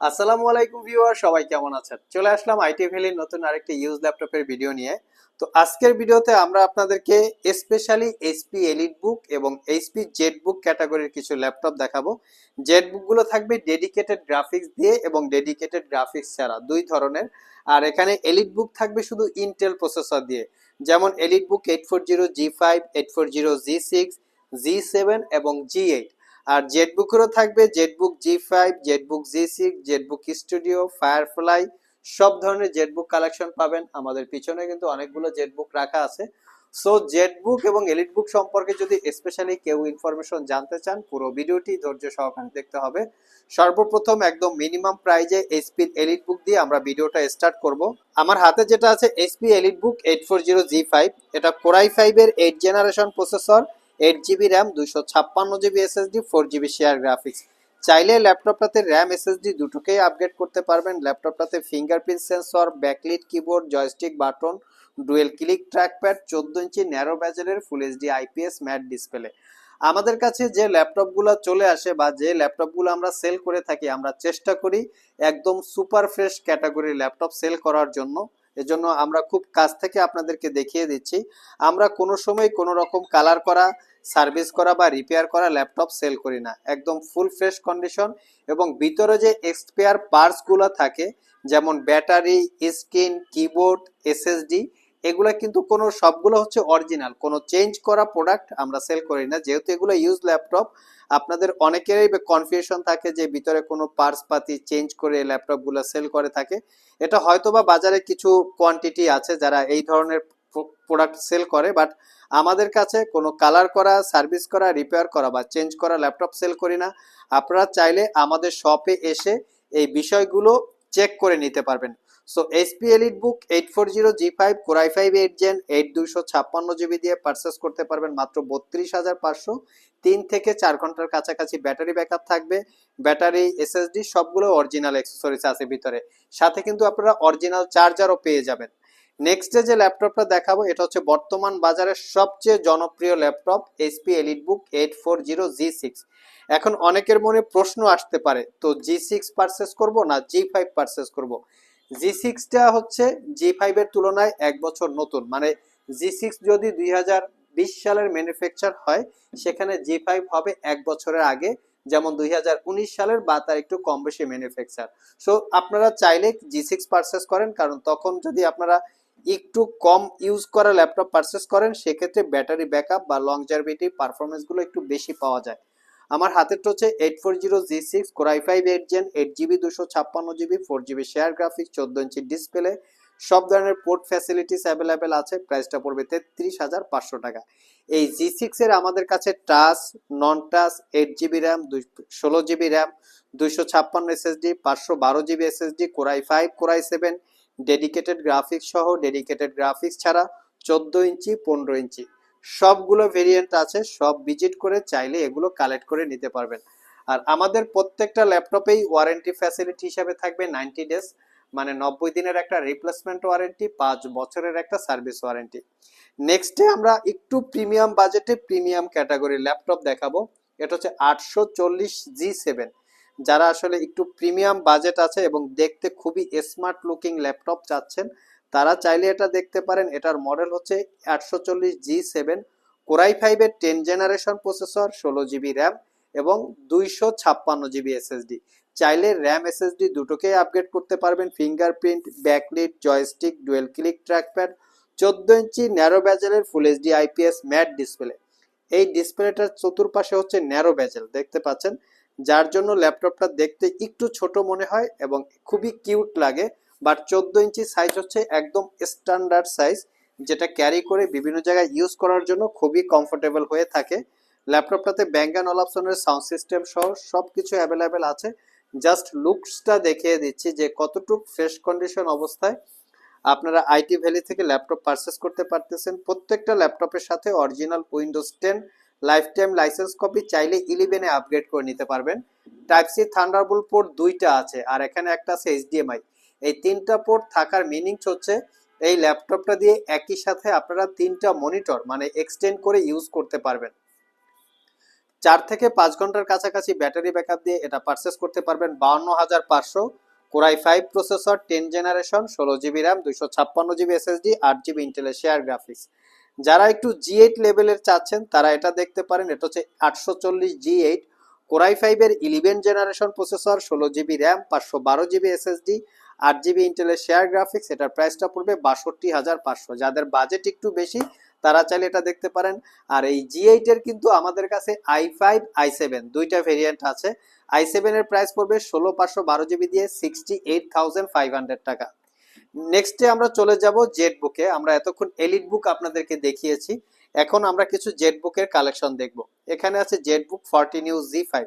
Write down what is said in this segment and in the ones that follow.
আসসালামু আলাইকুম ভিউয়ার, সবাই কেমন আছেন? চলে আসলাম আইটি ভ্যালির নতুন আরেকটি ইউজ ল্যাপটপের ভিডিও নিয়ে। তো আজকের ভিডিওতে আমরা আপনাদেরকে স্পেশালি এইচপি এলিট বুক এবং এইচপি জেড বুক ক্যাটাগরির কিছু ল্যাপটপ দেখাবো। জেড বুকগুলো থাকবে ডেডিকেটেড গ্রাফিক্স দিয়ে এবং ডেডিকেটেড গ্রাফিক্স ছাড়া, দুই ধরনের। আর এখানে এলিট বুক থাকবে শুধু ইন্টেল প্রসেসর দিয়ে। যেমন EliteBook eight four zero G five eight four zero G six G seven এবং জি এইট আর জেটবুকেরও থাকবে ZBook G five ZBook G six ZBook studio Firefly সব ধরনের জেটবুক কালেকশন পাবেন। আমাদের পিছনে কিন্তু অনেকগুলো জেটবুক রাখা আছে। সো জেটবুক এবং এলিট বুক সম্পর্কে যদি স্পেশালি কেউ ইনফরমেশন জানতে চান, পুরো ভিডিওটি ধৈর্য সহকারে দেখতে হবে। সর্বপ্রথম একদম মিনিমাম প্রাইজে এইচপি এলিট বুক দিয়ে আমরা ভিডিওটা স্টার্ট করব। আমার হাতে যেটা আছে HP EliteBook eight four zero G five এটা কোরাই ফাইভের eight generation processor eight GB RAM দুইশো ছাপ্পান্ন GB SSD four GB share graphics চাইলে ল্যাপটপটাতে র্যাম এসএসডি দুটোকেই আপগ্রেড করতে পারবেন। ল্যাপটপটাতে fingerprint sensor backlit keyboard joystick button dual click trackpad চোদ্দ ইঞ্চি narrow ব্যাজেলের full HD IPS matte display আমাদের কাছে যে ল্যাপটপগুলো চলে আসে বা যে ল্যাপটপগুলো আমরা সেল করে থাকি, আমরা চেষ্টা করি একদম সুপার ফ্রেশ ক্যাটাগরির ল্যাপটপ সেল করার জন্য। এজন্য আমরা খুব কাছ থেকে আপনাদেরকে দেখিয়ে দিচ্ছি। আমরা কোনো সময় কোনো রকম কালার করা সার্ভিস করা বা রিপেয়ার করা ল্যাপটপ সেল করি না। একদম ফুল ফ্রেশ কন্ডিশন এবং ভিতরে যে এক্সপেয়ার পার্টসগুলো থাকে, যেমন ব্যাটারি স্ক্রিন কিবোর্ড এসএসডি এগুলো কিন্তু কোনো সবগুলো হচ্ছে অরিজিনাল কোনো চেঞ্জ করা প্রোডাক্ট আমরা সেল করি না। যেহেতু এগুলো ইউজ ল্যাপটপ আপনাদের অনেকেরই কনফিউশন থাকে যে ভিতরে কোনো পার্টস পাতি চেঞ্জ করে ল্যাপটপগুলো সেল করে থাকে। এটা হয়তোবা বাজারে কিছু কোয়ান্টিটি আছে যারা এই ধরনের প্রোডাক্ট সেল করে বাট আমাদের কাছে কোনো কালার করা সার্ভিস করা রিপেয়ার করা বা চেঞ্জ করা ল্যাপটপ সেল করি না। আপনারা চাইলে আমাদের শপে এসে এই বিষয়গুলো চেক করে নিতে পারবেন। So SP EliteBook eight four zero G five core i five eight gen eight দুইশো ছাপ্পান্ন জিবি দিয়ে পারচেস করতে পারবেন মাত্র বত্রিশ হাজার পাঁচশো। তিন থেকে চার ঘণ্টার কাছাকাছি ব্যাটারি ব্যাকআপ থাকবে। ব্যাটারি এসএসডি সবগুলো অরিজিনাল অ্যাক্সেসরিজ আছে ভিতরে। সাথে কিন্তু আপনারা অরিজিনাল চার্জারও পেয়ে যাবেন। নেক্সটে যে ল্যাপটপটা দেখাবো, এটা হচ্ছে বর্তমান বাজারের সবচেয়ে জনপ্রিয় laptop HP EliteBook eight four zero G six এখন অনেকের মনে প্রশ্ন আসতে পারে, তো জি সিক্স পারচেস করব না জি ফাইভ পারচেস করব? জি সিক্সটা হচ্ছে জি ফাইভের তুলনায় এক বছর নতুন। মানে জি সিক্স যদি দুই হাজার বিশ সালের ম্যানুফ্যাকচার হয়, সেখানে জি ফাইভ হবে এক বছরের আগে, যেমন দুই হাজার উনিশ সালের বা তার একটু কম বেশি ম্যানুফ্যাকচার সো আপনারা চাইলে জি সিক্স পারচেস করেন, কারণ তখন যদি আপনারা একটু কম ইউজ করা ল্যাপটপ পারচেস করেন, সেক্ষেত্রে ব্যাটারি ব্যাকআপ বা লংজারভিটি পারফরমেন্সগুলো একটু বেশি পাওয়া যায়। আমার হাতেরটা হচ্ছে eight four zero G six core i five eight gen eight GB দুশো ছাপ্পান্ন GB four GB share graphics চোদ্দ ইঞ্চি ডিসপ্লে সব ধরনের পোর্ট ফ্যাসিলিটিস অ্যাভেলেবেল আছে প্রাইসটা পড়বে তেত্রিশ হাজার পাঁচশো টাকা। এই জি সিক্স এর আমাদের কাছে touch non touch eight GB RAM ষোলো জিবি র্যাম দুইশো ছাপ্পান্ন এসএসডি পাঁচশো বারো GB SSD core i five core i seven dedicated graphics সহ ডেডিকেটেড গ্রাফিক্স ছাড়া চোদ্দ ইঞ্চি পনেরো ইঞ্চি সবগুলো ভেরিয়েন্ট আছে, সব ভিজিট করে চাইলে এগুলো কালেক্ট করে নিতে পারবেন। আর আমাদের প্রত্যেকটা ল্যাপটপেই ওয়ারেন্টি ফ্যাসিলিটি হিসাবে থাকবে নাইনটি ডেজ মানে নব্বই দিনের একটা রিপ্লেসমেন্ট ওয়ারেন্টি পাঁচ বছরের একটা সার্ভিস ওয়ারেন্টি নেক্সটে আমরা একটু প্রিমিয়াম বাজেটে প্রিমিয়াম ক্যাটাগরি ল্যাপটপ দেখাবো। এটা হচ্ছে আটশো চল্লিশ জি সেভেন যারা আসলে একটু প্রিমিয়াম বাজেট আছে এবং দেখতে খুবই স্মার্ট লুকিং ল্যাপটপ চাচ্ছেন তারা চাইলে এটা দেখতে পারেন, এটার মডেল হচ্ছে আটশো চল্লিশ জি সেভেন কোরাই ফাইভের টেন জেনারেশন প্রসেসর ষোলো জিবি র্যাম এবং দুইশো ছাপ্পান্ন জিবি এসএসডি চাইলে র্যাম এসএসডি দুটোকেই আপগ্রেড করতে পারবেন fingerprint backlit joystick dual click trackpad চোদ্দ ইঞ্চি narrow ব্যাজেলের full HD IPS matte display এই ডিসপ্লেটার চতুর্পাশে হচ্ছে ন্যারো ব্যাজেল দেখতে পাচ্ছেন? যার জন্য ল্যাপটপটা দেখতে একটু ছোট মনে হয় এবং খুবই কিউট লাগে। বাট চোদ্দ ইঞ্চি সাইজ হচ্ছে একদম স্ট্যান্ডার্ড সাইজ যেটা ক্যারি করে বিভিন্ন জায়গায় ইউজ করার জন্য খুবই কমফোর্টেবল হয়ে থাকে। ল্যাপটপটাতে ব্যাঙ্ক অ্যান্ড অলাপসনের সাউন্ড সিস্টেম সহ সব কিছু অ্যাভেলেবেল আছে। জাস্ট লুকসটা দেখিয়ে দিচ্ছি যে কতটুক ফ্রেশ কন্ডিশন অবস্থায় আপনারা আইটি ভ্যালি থেকে ল্যাপটপ পারচেস করতে পারতেছেন। প্রত্যেকটা ল্যাপটপের সাথে original Windows ten lifetime license copy চাইলে ইলেভেনে আপগ্রেড করে নিতে পারবেন। টাইপ সি থান্ডারবোল্ট পোর্ট দুইটা আছে, আর এখানে একটা আছে এইচডিএমআই এই তিনটা পোর্ট থাকার মিনিংস হচ্ছে এই ল্যাপটপটা দিয়ে একই সাথে আপনারা তিনটা মনিটর মানে এক্সটেন্ড করে ইউজ করতে পারবেন। চার থেকে পাঁচ ঘণ্টার কাছাকাছি ব্যাটারি ব্যাকআপ দিয়ে এটা পারচেস করতে পারবেন। বাউন্ন হাজার পাঁচশো core i five processor ten generation ষোলো জিবি র্যাম দুইশো ছাপ্পান্ন জিবি এসএসডি আট জিবি ইন্টেলের শেয়ার গ্রাফিক্স যারা একটু জি এইট লেভেলের চাচ্ছেন, তারা এটা দেখতে পারেন, এটা হচ্ছে আটশো চল্লিশ জি এইট কোরাই ফাইভের ইলেভেন জেনারেশন প্রসেসর ষোলো জিবি র্যাম পাঁচশো বারো জিবি এসএসডি আট জিবি ইন্টেলের শেয়ার গ্রাফিক্স এটার প্রাইসটা পড়বে বাষট্টি হাজার পাঁচশো। যাদের বাজেট একটু বেশি, তারা চাইলে এটা দেখতে পারেন। আর এই জি এইটের কিন্তু আমাদের কাছে আই ফাইভ আই সেভেন দুইটা ভেরিয়েন্ট আছে। আই সেভেনের প্রাইস পড়বে ষোলো, পাঁচশো বারো জিবি দিয়ে sixty eight thousand five hundred টাকা নেক্সটে আমরা চলে যাব জেট বুকে আমরা এতক্ষণ এলিট বুক আপনাদেরকে দেখিয়েছি। এখন আমরা কিছু জেট বুকের কালেকশন দেখব। এখানে আছে ZBook forty new G five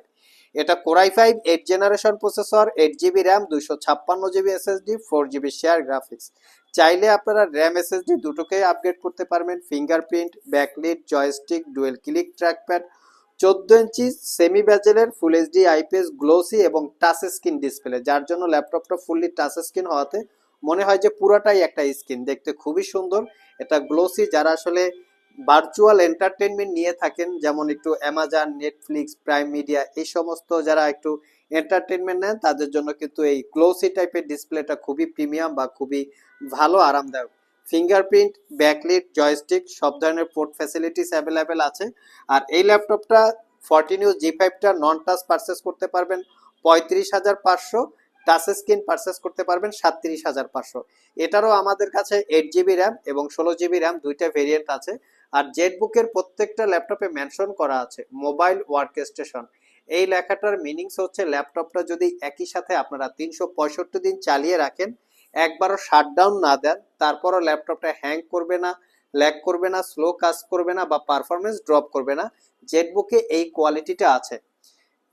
এটা core i five eight generation processor eight GB RAM দুইশো ছাপ্পান্ন GB SSD four GB share graphics চাইলে আপনারা র্যাম এসএসডি দুটোকেই আপগ্রেড করতে পারবেন। Fingerprint backlit joystick dual click trackpad চোদ্দ ইঞ্চি সেমি ব্যাজেলের ফুল এইচডি আইপিএস গ্লোসি এবং টাচ স্ক্রিন ডিসপ্লে যার জন্য ল্যাপটপটা ফুললি টাচ স্ক্রিন হওয়াতে মনে হয় যে পুরাটাই একটা স্ক্রিন দেখতে খুবই সুন্দর। এটা গ্লোসি যারা আসলে ভার্চুয়াল এন্টারটেনমেন্ট নিয়ে থাকেন, যেমন একটু অ্যামাজন নেটফ্লিক্স প্রাইম মিডিয়া এই সমস্ত যারা একটু এন্টারটেনমেন্ট নেন, তাদের জন্য কিন্তু এই গ্লোসি টাইপের ডিসপ্লেটা খুবই প্রিমিয়াম বা খুবই ভালো, আরামদায়ক। ফিঙ্গারপ্রিন্ট ব্যাকলিট জয়স্টিক সব ধরনের পোর্ট ফ্যাসিলিটিস অ্যাভেলেবেল আছে। আর এই ল্যাপটপটা ফর্টিন ইউ জি ফাইভটা নন টাচ পারচেস করতে পারবেন, পঁয়ত্রিশ হাজার পাঁচশো টাচ স্ক্রিন পারচেস করতে পারবেন, সাতত্রিশ হাজার পাঁচশো। এটারও আমাদের কাছে এইট জিবি র্যাম এবং ষোলো জিবি র্যাম দুইটা ভেরিয়েন্ট আছে। আর জেট বুকের প্রত্যেকটা ল্যাপটপে মেনশন করা আছে মোবাইল ওয়ার্ক স্টেশন এই লেখাটার মিনিংস হচ্ছে ল্যাপটপটা যদি একই সাথে আপনারা তিনশো পঁয়ষট্টি দিন চালিয়ে রাখেন, একবারও শাটডাউন না দেন, তারপরও ল্যাপটপটা হ্যাং করবে না ল্যাগ করবে না স্লো কাজ করবে না বা পারফরমেন্স ড্রপ করবে না জেটবুকে এই কোয়ালিটিটা আছে।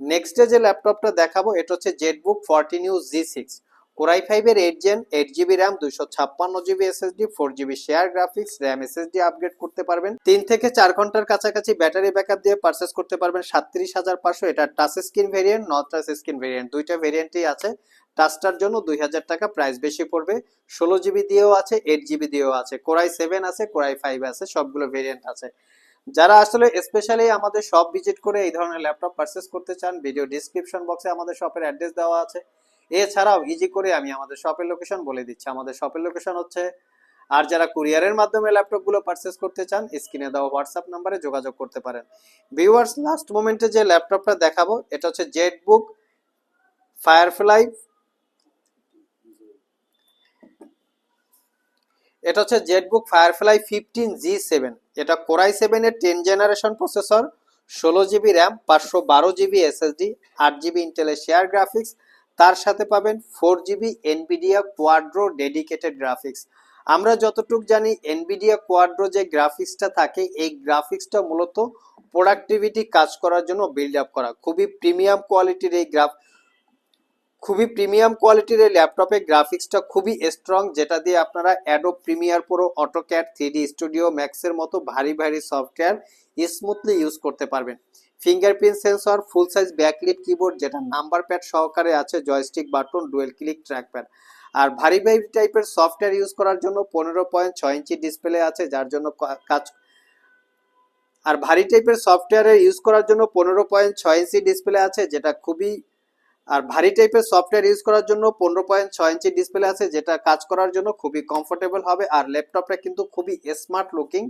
নেক্সটে যে ল্যাপটপটা দেখাবো, এটা হচ্ছে ZBook fourteen u G six core i ফাইভের eight gen eight GB RAM দুইশো ছাপ্পান্ন GB SSD four GB share graphics RAM SSD upgrade করতে পারবেন। তিন থেকে চার ঘণ্টার কাছাকাছি ব্যাটারি ব্যাকআপ দিয়ে পারচেস করতে পারবেন সাতত্রিশ হাজার পাঁচশো। এটা touch screen variant non touch screen variant দুইটা ভেরিয়েন্টই আছে। টাচটার জন্য দুই হাজার টাকা প্রাইস বেশি পড়বে। ষোলো জিবি দিয়েও আছে এইট জিবি দিয়েও আছে। কোরাই সেভেন আছে, কোরাই ফাইভ আছে, সবগুলো ভেরিয়েন্ট আছে। যারা আসলে স্পেশালি আমাদের শপ ভিজিট করে এই ধরনের ল্যাপটপ পারচেস করতে চান ভিডিও ডিসক্রিপশন বক্সে আমাদের শপের অ্যাড্রেস দেওয়া আছে। এছাড়াও ইজি করে আমি আমাদের শপের লোকেশন বলে দিচ্ছি। আমাদের শপের লোকেশন হচ্ছে, আর যারা কুরিয়ারের মাধ্যমে ল্যাপটপগুলো পারচেস করতে চান স্ক্রিনে দেওয়া হোয়াটসঅ্যাপ নাম্বারে যোগাযোগ করতে পারেন। ভিউয়ার্স লাস্ট মোমেন্টে যে ল্যাপটপটা দেখাবো, এটা হচ্ছে জেটবুক ফায়ারফ্লাই এটা হচ্ছে ZBook Firefly fifteen G seven এটা কোরাই সেভেনের টেন জেনারেশন প্রসেসর ষোলো জিবি র্যাম পাঁচশো বারো জিবি এসএসডি আট জিবি ইন্টেলের শেয়ার গ্রাফিক্স তার সাথে পাবেন four GB Nvidia Quadro dedicated graphics আমরা যতটুক জানি এনবিডিয়া কোয়াড্রো যে গ্রাফিক্সটা থাকে, এই গ্রাফিক্সটা মূলত প্রোডাক্টিভিটি কাজ করার জন্য বিল্ড আপ করা। খুবই প্রিমিয়াম কোয়ালিটির এই গ্রাফ খুবই প্রিমিয়াম কোয়ালিটির এই ল্যাপটপে গ্রাফিক্সটা খুবই স্ট্রং যেটা দিয়ে আপনারা Adobe Premiere Pro AutoCAD three studio ম্যাক্সের মতো ভারী ভারী সফটওয়্যার স্মুথলি ইউজ করতে পারবেন। Fingerprint sensor full size backlit keyboard যেটা নাম্বার প্যাড সহকারে আছে joystick button dual click trackpad আর ভারী ভারী টাইপের সফটওয়্যার ইউজ করার জন্য পনেরো পয়েন্ট ছয় ইঞ্চি ডিসপ্লে আছে, যার জন্য কাজ আর ভারী টাইপের সফটওয়্যার ইউজ করার জন্য পনেরো পয়েন্ট ছয় ইঞ্চি ডিসপ্লে আছে, যেটা খুবই আর ভারী টাইপের সফটওয়্যার ইউজ করার জন্য পনেরো পয়েন্ট ছয় ইঞ্চি ডিসপ্লে আছে, যেটা কাজ করার জন্য খুবই কমফোর্টেবল হবে। আর ল্যাপটপটা কিন্তু খুবই স্মার্ট লুকিং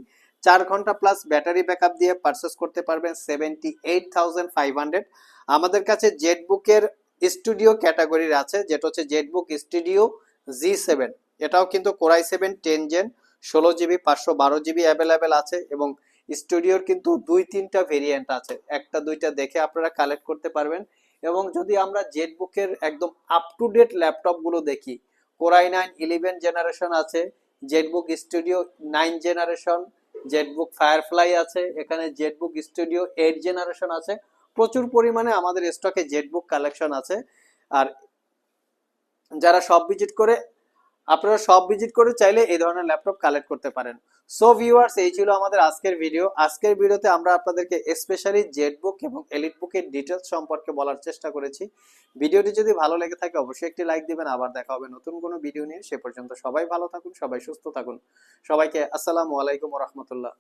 চার ঘণ্টা প্লাস ব্যাটারি ব্যাকআপ দিয়ে পারচেস করতে পারবেন seventy eight thousand five hundred আমাদের কাছে জেটবুকের স্টুডিও ক্যাটাগরির আছে, যেটা হচ্ছে জেটবুক স্টুডিও জি সেভেন এটাও কিন্তু core i seven ten gen ষোলো জিবি পাঁচশো বারো জিবি অ্যাভেলেবেল আছে এবং স্টুডিওর কিন্তু দুই তিনটা ভেরিয়েন্ট আছে। একটা, দুইটা দেখে আপনারা কালেক্ট করতে পারবেন। এবং যদি আমরা জেটবুকের একদম আপ টু ডেট ল্যাপটপগুলো দেখি core i nine eleven generation আছে ZBook studio nine generation ZBook Firefly আছে, এখানে জেটবুক স্টুডিও এইট জেনারেশন আছে, প্রচুর পরিমাণে আমাদের স্টকে জেটবুক কালেকশন আছে। আর যারা সব ভিজিট করে, আপনারা সব ভিজিট করে চাইলে এই ধরনের ল্যাপটপ কালেক্ট করতে পারেন। সো ভিউয়ার্স এই ছিল আমাদের আজকের ভিডিও আজকের ভিডিওতে আমরা আপনাদেরকে স্পেশালি জেটবুক এবং এলিট বুকের ডিটেলস সম্পর্কে বলার চেষ্টা করেছি। ভিডিওটি যদি ভালো লেগে থাকে, অবশ্যই একটি লাইক দিবেন। আবার দেখা হবে নতুন কোনো ভিডিও নিয়ে। সে পর্যন্ত সবাই ভালো থাকুন, সবাই সুস্থ থাকুন। সবাইকে আসসালামু আলাইকুম রহমতুল্লাহ।